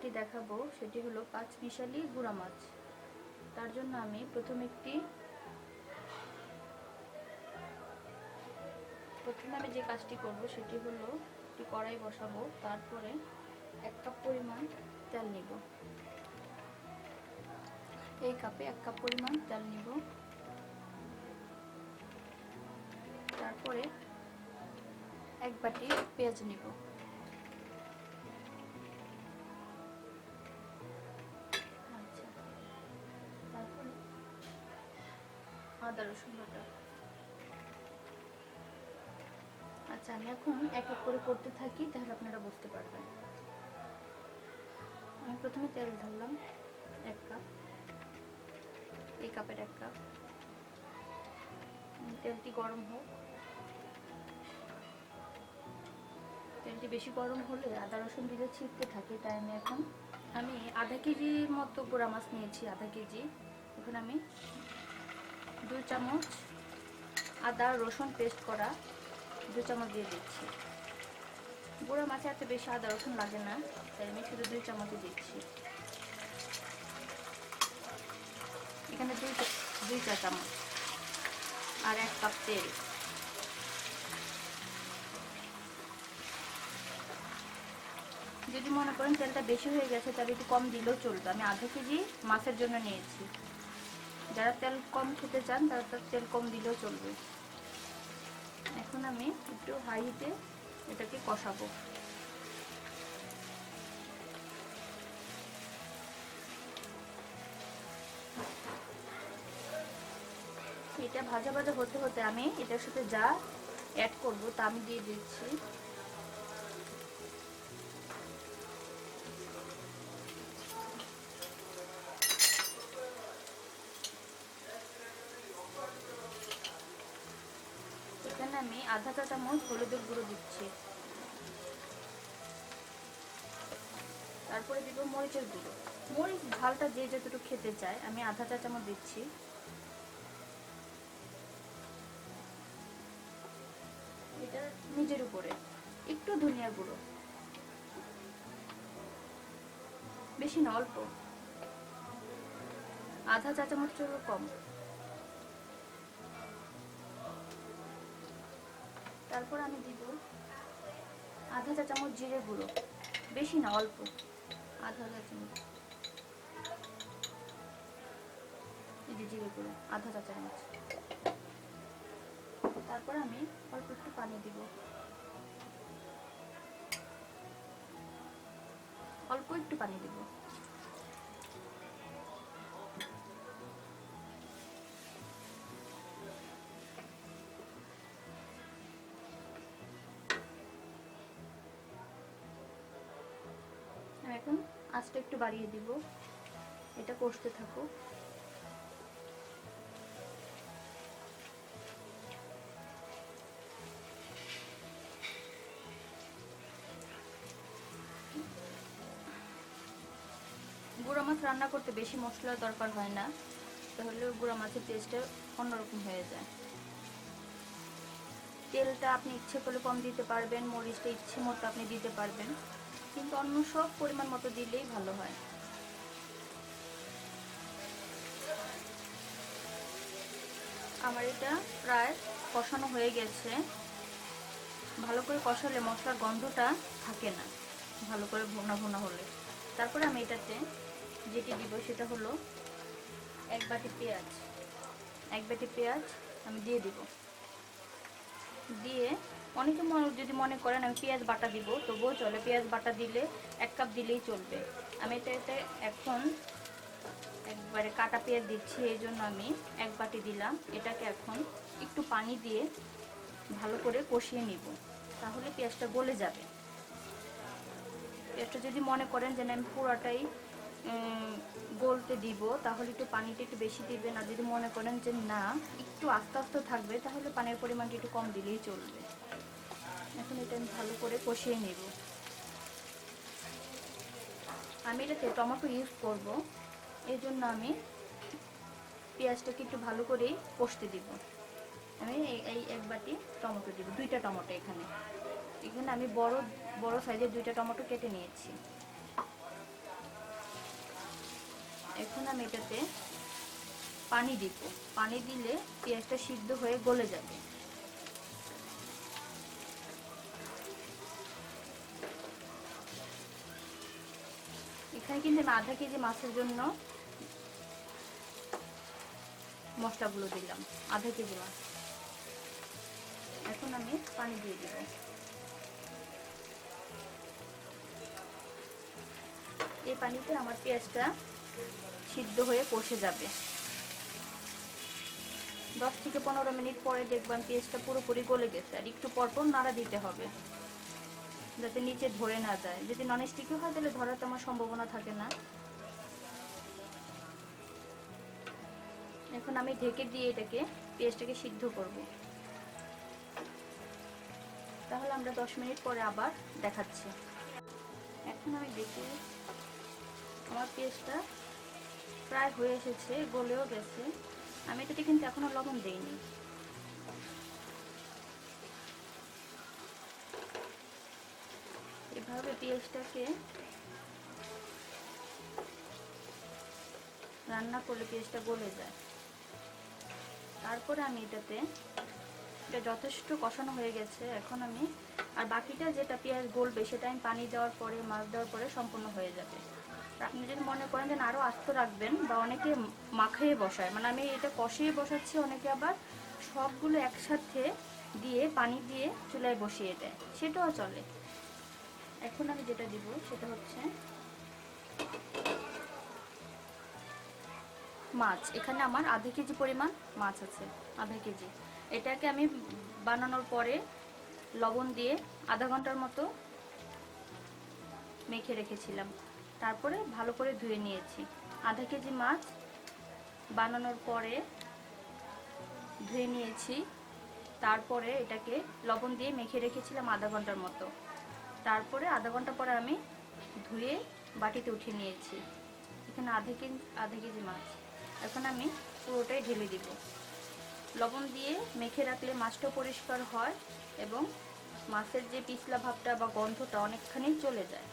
রান্নাটি দেখাবো সেটি হলো পাঁচ মিশালি গুঁড়া মাছ। তার জন্য আমি প্রথম একটি প্রথমে আমি যে কাজটি করব সেটি হলো একটি কড়াই বসাবো, তারপরে এক কাপ পরিমাণ তেল নিব। এই কাপে এক কাপ পরিমাণ তেল নিব। তারপরে এক বাটি পেঁয়াজ নিব। আমি এখন এক এক করে করতে থাকি, তাহলে আপনারা বুঝতে পারবেন। আমি প্রথমে তেল ঢাললাম এক কাপ। এই কাপের এক কাপ। তেলটি গরম হোক। তেলটি বেশি গরম হলে আদা, রসুন দিলে ছিটতে থাকে তাই আমি এখন। আমি আধা কেজির মতো পোড়া মাছ নিয়েছি, আধা কেজি। এখন আমি দুই চামচ আদা, রসুন পেস্ট করা। দু চামচ দিয়ে দিচ্ছি। গুঁড়া মাছে এত বেশি আদা, রসুন লাগে না, তাই আমি শুধু দুই চামচই দিচ্ছি। এখানে দুই দুই চা চামচ আর এক কাপ তেল। যদি মনে করেন তেলটা বেশি হয়ে গেছে, তাহলে একটু কম দিলেও চলবে। আমি আধা কেজি মাছের জন্য নিয়েছি। যারা তেল কম খেতে চান, তারা তেল কম দিলেও চলবে। আমি একটু হাই হিটে এটাকে কষাবো। এটা ভাজা ভাজা হতে হতে আমি এটার সাথে যা অ্যাড করব তা আমি দিয়ে দিচ্ছি এখানে আমি আধা চা চামচ হলুদের গুঁড়ো দিচ্ছি। তারপরে দিব মরিচের গুঁড়ো। মরিচ ঝালটা যে যতটুকু খেতে চায়, আমি আধা চা চামচ দিচ্ছি। এটা নিজের উপরে। একটু ধনিয়া গুঁড়ো। বেশি না, অল্প। আধা চা চামচেরও কম। তারপর আমি দিব আধা চা চামচ জিরে গুঁড়ো। বেশি না, অল্প। আধা চা চামচ। এই জিরে গুঁড়ো, আধা চা চামচ। তারপর আমি অল্প একটু পানি দিব। অল্প একটু পানি দিব। আঁচটা একটু বাড়িয়ে দিব। এটা কষতে থাকুক গুঁড়া মাছ রান্না করতে বেশি মশলার দরকার হয় না, তাহলে গুঁড়া মাছের টেস্টটা অন্যরকম হয়ে যায়। তেলটা আপনি ইচ্ছে করলে কম দিতে পারবেন, মরিচটা ইচ্ছে মতো আপনি দিতে পারবেন। কিন্তু অন্য সব পরিমাণ মতো দিলেই ভালো হয়। আমার এটা প্রায় কষানো হয়ে গেছে। ভালো করে কষালে মশলার গন্ধটা থাকে না, ভালো করে ভুনা ভুনা হলে। তারপরে আমি এটাতে যেটি দিব সেটা হলো এক বাটি পেঁয়াজ। এক বাটি পেঁয়াজ আমি দিয়ে দিব। দিয়ে অনেকে যদি মনে করেন, আমি পেঁয়াজ বাটা দিব, তবুও চলে। পেঁয়াজ বাটা দিলে এক কাপ দিলেই চলবে। আমি এটা এতে এখন একবারে কাটা পেঁয়াজ দিচ্ছি, এই জন্য আমি এক বাটি দিলাম। এটাকে এখন একটু পানি দিয়ে ভালো করে কষিয়ে নিব, তাহলে পেঁয়াজটা গলে যাবে। পেঁয়াজটা যদি মনে করেন যে আমি পুরোটাই গলতে দিব, তাহলে একটু পানিটা একটু বেশি দিবেন। আর যদি মনে করেন যে না, একটু আস্তে আস্তে থাকবে, তাহলে পানির পরিমাণটা একটু কম দিলেই চলবে। এখন এটা আমি ভালো করে কষিয়ে নেব। আমি এটাতে টমেটো ইউজ করব। এই জন্য আমি পেঁয়াজটাকে একটু ভালো করে কষতে দিব। আমি এই- এক বাটি টমেটো দিব, দুইটা টমেটো এখানে। এখানে আমি বড় বড় সাইজের দুইটা টমেটো কেটে নিয়েছি। এখন আমি এটাতে পানি দিব। পানি দিলে পেঁয়াজটা সিদ্ধ হয়ে গলে যাবে। এখানে কিন্তু আমি আধা কেজি মাছের জন্য মশলাগুলো দিলাম, আধা কেজি মাছ। এখন আমি পানি দিয়ে দিব। এই পানিতে আমার পেঁয়াজটা সিদ্ধ হয়ে কষে যাবে। দশ থেকে পনেরো মিনিট পরে দেখবেন পেঁয়াজটা পুরোপুরি গলে গেছে, আর একটু পরপর নাড়া দিতে হবে। যাতে নিচে ধরে না যায়। যদি নন স্টিকি হয়, তাহলে ধরার তো আমার সম্ভাবনা থাকে না। এখন আমি ঢেকে দিয়ে এটাকে, পেঁয়াজটাকে সিদ্ধ করব। তাহলে আমরা দশ মিনিট পরে আবার দেখাচ্ছি। এখন আমি দেখি, আমার পেঁয়াজটা প্রায় হয়ে এসেছে, গলেও গেছে। আমি এটাতে কিন্তু এখনও লবণ দেইনি। পেঁয়াজটাকে রান্না করলে পেঁয়াজটা গলে যায়। তারপরে আমি এটাতে, এটা যথেষ্ট কষানো হয়ে গেছে, এখন আমি, আর বাকিটা যেটা পেঁয়াজ গলবে সেটা আমি পানি দেওয়ার পরে, মাছ দেওয়ার পরে সম্পূর্ণ হয়ে যাবে। আপনি যদি মনে করেন যে আরও আস্ত রাখবেন বা অনেকে মাখিয়ে বসায় মানে আমি এটা কষিয়ে বসাচ্ছি অনেকে আবার, সবগুলো একসাথে দিয়ে, পানি দিয়ে চুলায় বসিয়ে দেয়। সেটাও চলে। এখন আমি যেটা দিব সেটা হচ্ছে মাছ। এখানে আমার আধা কেজি পরিমাণ মাছ আছে, আধা কেজি। এটাকে আমি বানানোর পরে লবণ দিয়ে আধা ঘণ্টার মতো মেখে রেখেছিলাম। তারপরে ভালো করে ধুয়ে নিয়েছি। আধা কেজি মাছ বানানোর পরে ধুয়ে নিয়েছি। তারপরে এটাকে লবণ দিয়ে মেখে রেখেছিলাম আধা ঘণ্টার মতো। তারপরে আধা ঘণ্টা পরে আমি ধুয়ে বাটিতে উঠিয়ে নিয়েছি। এখানে আধা কেজি আধা কেজি মাছ। এখন আমি পুরোটাই ঢেলে দিব। লবণ দিয়ে মেখে রাখলে মাছটা পরিষ্কার হয় এবং মাছের যে পিছলা ভাবটা বা গন্ধটা অনেকখানি চলে যায়।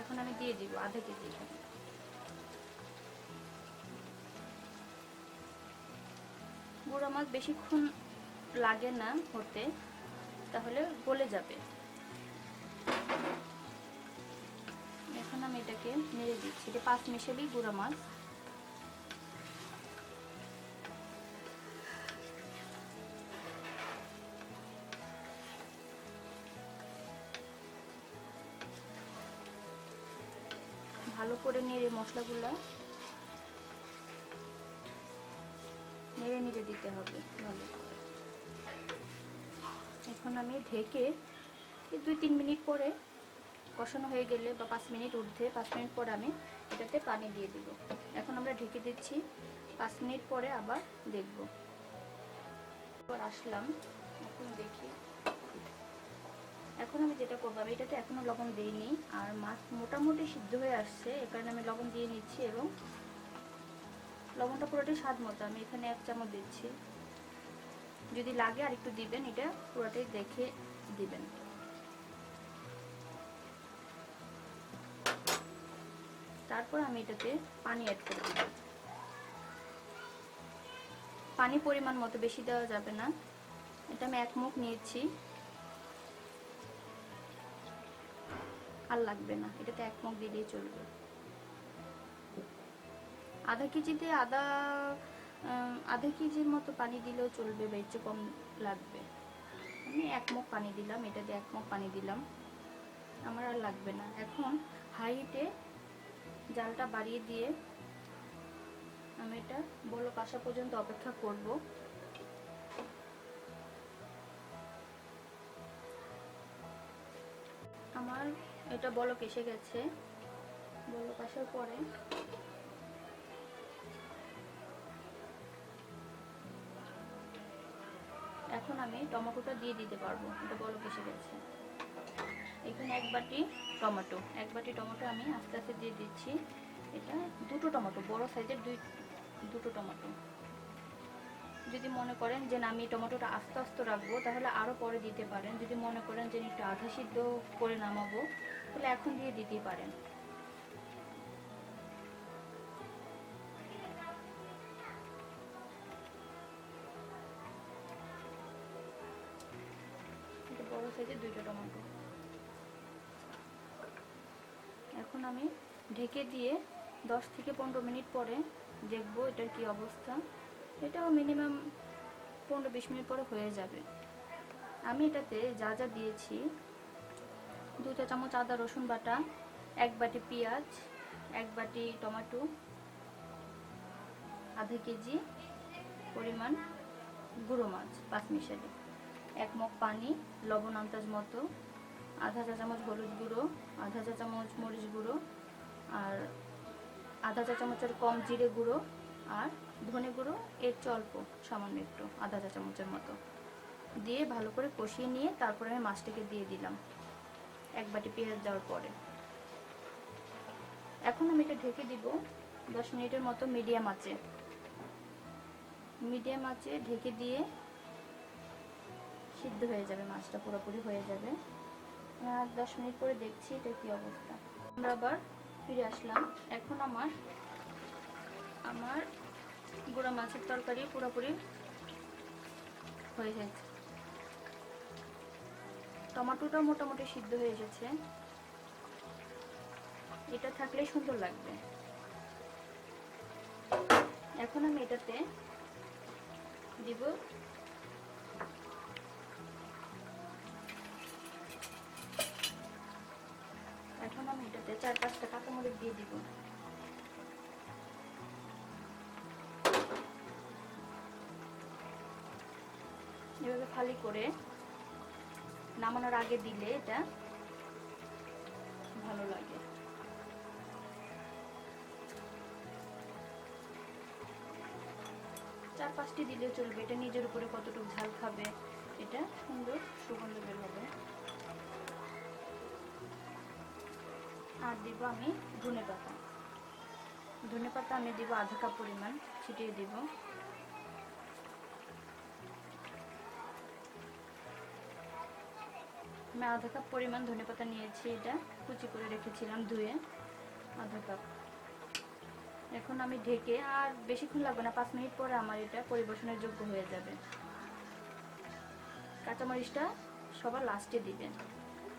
এখন আমি দিয়ে দিব আধা কেজি গুঁড়া মাছ বেশিক্ষণ লাগে না হতে। তাহলে গলে যাবে। এখন আমি এটাকে নেড়ে দিচ্ছি। এটা পাঁচ মিশালি গুঁড়া মাছ। ভালো করে নেড়ে মশলাগুলো নেড়ে নেড়ে দিতে হবে। ভালো আমি ঢেকে দুই তিন মিনিট পরে কষানো হয়ে গেলে বা পাঁচ মিনিট ঊর্ধ্বে, পাঁচ মিনিট পরে আমি এটাতে পানি দিয়ে দিব। এখন আমরা ঢেকে দিচ্ছি, পাঁচ মিনিট পরে আবার দেখব। এবার আসলাম, এখন দেখি। এখন আমি যেটা করব, আমি এটাতে এখনও লবণ দিইনি, আর মাছ মোটামুটি সিদ্ধ হয়ে আসছে, এ কারণে আমি লবণ দিয়ে নিচ্ছি এবং লবণটা পুরোটাই স্বাদ মতো। আমি এখানে এক চামচ দিচ্ছি। যদি লাগে আর একটু দিবেন এটা পুরোটাই দেখে দিবেন। তারপর আমি এটাতে পানি অ্যাড করে দিব। পানি পরিমাণ মতো বেশি দেওয়া যাবে না। এটা আমি এক মুখ নিয়েছি। আর লাগবে না এটাতে এক মুখ দিলেই চলবে। আধা কেজিতে আহ, আধা কেজির মতো পানি দিলেও চলবে বা একটু কম লাগবে। আমি এক মুখ পানি দিলাম, এটা দিয়ে এক মুখ পানি দিলাম। আমার আর লাগবে না। এখন হাইটে জালটা বাড়িয়ে দিয়ে আমি এটা বলক আসা পর্যন্ত অপেক্ষা করব। আমার এটা বলক এসে গেছে। বলক আসার পরে এখন আমি টমেটোটা দিয়ে দিতে পারব, এটা বলক এসে গেছে। এখানে এক বাটি টমেটো, এক বাটি টমেটো আমি আস্তে আস্তে দিয়ে দিচ্ছি। এটা দুটো টমেটো, বড় সাইজের দুই, দুটো টমেটো। যদি মনে করেন যে আমি টমেটোটা আস্তে আস্তে রাখব, তাহলে আরও পরে দিতে পারেন। যদি মনে করেন যে একটু আধা সিদ্ধ করে নামাবো, তাহলে এখন দিয়ে দিতেই পারেন। বড় সাইজের দুইটা টমেটো। এখন আমি ঢেকে দিয়ে দশ থেকে পনেরো মিনিট পরে দেখব এটার কি অবস্থা। এটাও মিনিমাম পনেরো বিশ মিনিট পরে হয়ে যাবে। আমি এটাতে যা যা দিয়েছি দু চা চামচ আদা, রসুন বাটা, এক বাটি পেঁয়াজ, এক বাটি টমেটো, আধা কেজি পরিমাণ গুঁড়ো মাছ, পাঁচ মিশালি। এক মগ পানি, লবণ আন্দাজ মতো, আধা চা চামচ হলুদ গুঁড়ো, আধা চা চামচ মরিচ গুঁড়ো, আর আধা চা চামচের কম জিরে গুঁড়ো, আর ধনে গুঁড়ো, এর চেয়ে অল্প, সামান্য একটু, আধা চা চামচের মতো। দিয়ে ভালো করে কষিয়ে নিয়ে তারপরে আমি মাছটাকে দিয়ে দিলাম, এক বাটি পেঁয়াজ দেওয়ার পরে। এখন আমি এটা ঢেকে দিব দশ মিনিটের মতো মিডিয়াম আঁচে। মিডিয়াম আঁচে ঢেকে দিয়ে সিদ্ধ হয়ে যাবে, মাছটা পুরোপুরি হয়ে যাবে। আর দশ মিনিট পরে দেখছি এটা কি অবস্থা। আমরা আবার ফিরে আসলাম। এখন আমার আমার গুঁড়া মাছের তরকারি পুরোপুরি হয়ে গেছে। টমেটোটা মোটামুটি সিদ্ধ হয়ে এসেছে। এটা থাকলে সুন্দর লাগবে। এখন আমি এটাতে দিব দিয়ে দিব। এভাবে খালি করে নামানোর আগে দিলে এটা ভালো লাগে। চার পাঁচটি দিলেও চলবে। এটা নিজের উপরে কতটুকু ঝাল খাবে, এটা সুন্দর সুগন্ধ বের হবে। আর দিব আমি ধনে পাতা। ধনে পাতা আমি দিব আধা কাপ পরিমাণ, ছিটিয়ে দিব। আমি আধা কাপ পরিমাণ ধনে পাতা নিয়েছি এটা, কুচি করে রেখেছিলাম ধুয়ে, আধা কাপ। এখন আমি ঢেকে, আর বেশিক্ষণ লাগবে না, পাঁচ মিনিট পরে আমার এটা পরিবেশনের যোগ্য হয়ে যাবে। কাঁচামরিচটা সবার লাস্টে দিবেন।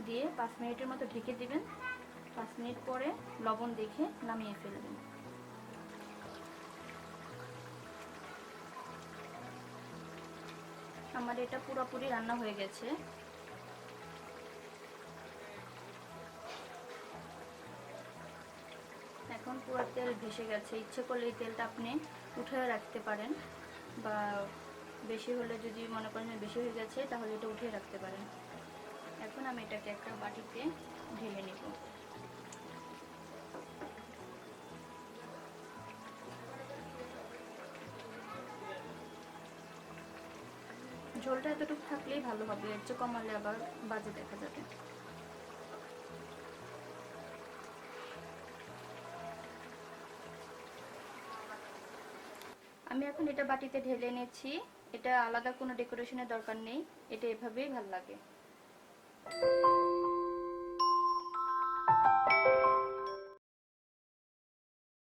দিয়ে পাঁচ মিনিটের মতো ঢেকে দিবেন। পাঁচ মিনিট পরে লবণ দেখে নামিয়ে ফেলবেন। আমার এটা পুরোপুরি রান্না হয়ে গেছে। এখন পুরো তেল ভেসে গেছে। ইচ্ছে করলে এই তেলটা আপনি উঠে রাখতে পারেন বা বেশি হলে যদি মনে করেন বেশি হয়ে গেছে, তাহলে এটা উঠিয়ে রাখতে পারেন। এখন আমি এটাকে একটা বাটিতে ঢেলে নিব। ঝোলটা এতটুকু থাকলেই ভালো হবে, এর চেয়ে কমালে আবার বাজে দেখা যাবে। আমি এখন এটা বাটিতে ঢেলে নিচ্ছি এটা আলাদা কোনো ডেকোরেশনের দরকার নেই, এটা এভাবেই ভালো লাগে।